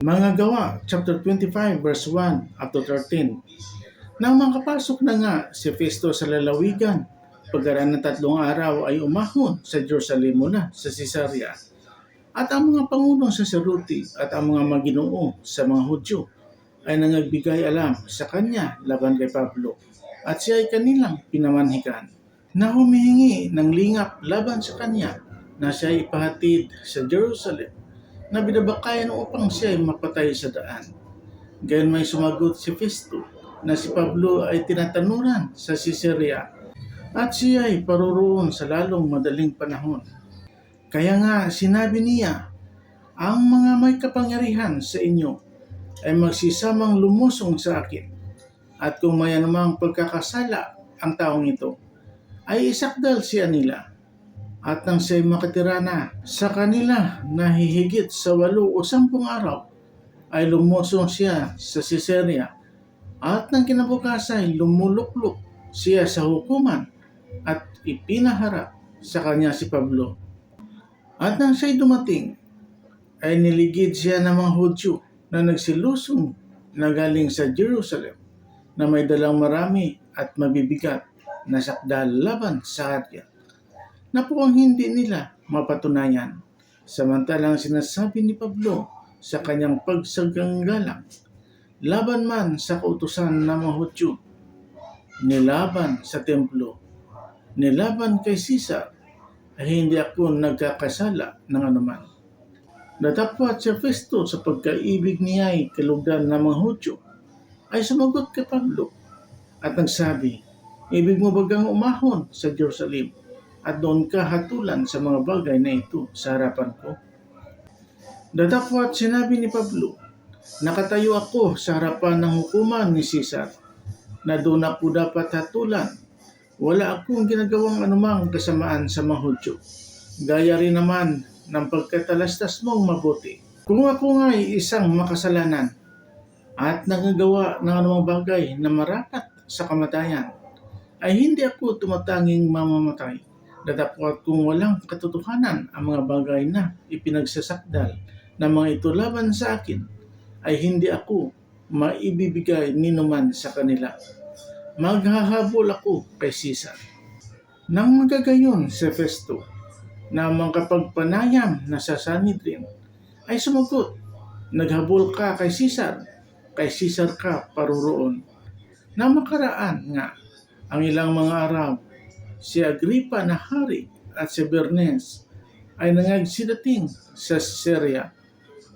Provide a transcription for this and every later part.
Mga gawa, chapter 25, verse 1 up to 13. Nang makapasok na nga si Festo sa lalawigan, pagkaraan ng tatlong araw ay umahon sa Jerusalem muna sa Caesarea. At ang mga pangulong saseruti at ang mga maginoo sa mga Hudyo ay nangagbigay alam sa kanya laban kay Pablo at siya ay kanilang pinamanhikan na humihingi ng lingap laban sa kanya na siya ipahatid sa Jerusalem na binabakayan upang siya ay mapatay sa daan. Gayon may sumagot si Festo na si Pablo ay tinatanuran sa Caesarea at siya ay paroroon sa lalong madaling panahon. Kaya nga sinabi niya, ang mga may kapangyarihan sa inyo ay magsisamang lumusong sa akin. At kung may anumang pagkakasala ang taong ito, ay isakdal siya nila. At nang siya'y makatira na sa kanila na hihigit sa walo o sampung araw, ay lumusong siya sa Caesarea. At nang kinabukasan lumuluklok siya sa hukuman at ipinaharap sa kanya si Pablo. At nang siya'y dumating, ay niligid siya ng mga Hudyo na nagsilusong na galing sa Jerusalem na may dalang marami at mabibigat na sakdal laban sa kanya na po ang hindi nila mapatunayan. Samantalang sinasabi ni Pablo sa kanyang pagsaganggalang, laban man sa kautusan ng mga Hudyo, nilaban sa templo, nilaban kay Caesar, ay hindi ako nagkakasala ng anuman. Natapwat si Festo sa pagkaibig niya ay kalugdan ng mga Hudyo, ay sumagot kay Pablo at nagsabi, Ibig mo bagang umahon sa Jerusalem at doon ka hatulan sa mga bagay na ito sa harapan ko? Datapwat sinabi ni Pablo, Nakatayo ako sa harapan ng hukuman ni Caesar na doon ako dapat hatulan. Wala akong ginagawang anumang kasamaan sa mga Hudyo. Gaya rin naman ng pagkatalastas mong mabuti. Kung ako nga ay isang makasalanan at nagagawa ng anumang bagay na marapat sa kamatayan, ay hindi ako tumatanging mamamatay. Datapwat kung walang katotohanan ang mga bagay na ipinagsasakdal ng mga ito laban sa akin, ay hindi ako maibibigay ninuman sa kanila. Maghahabol ako kay Caesar. Nang magagayon si Festo na makapagpanayam na sa Sanhedrin, ay sumagot, Naghabol ka kay Caesar, kay Caesar ka paroroon. Na makaraan nga ang ilang mga araw, si Agripa na hari at si Bernes ay nangagsidating sa Caesarea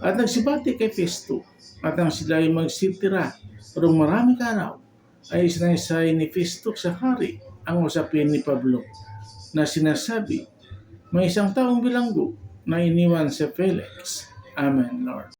at nagsibati kay Festo at nang sila ay magsitira rong maraming araw ay sinaysay ni Festo sa hari ang usapin ni Pablo na sinasabi may isang taong bilanggo na iniwan si Felix. Amen, Lord.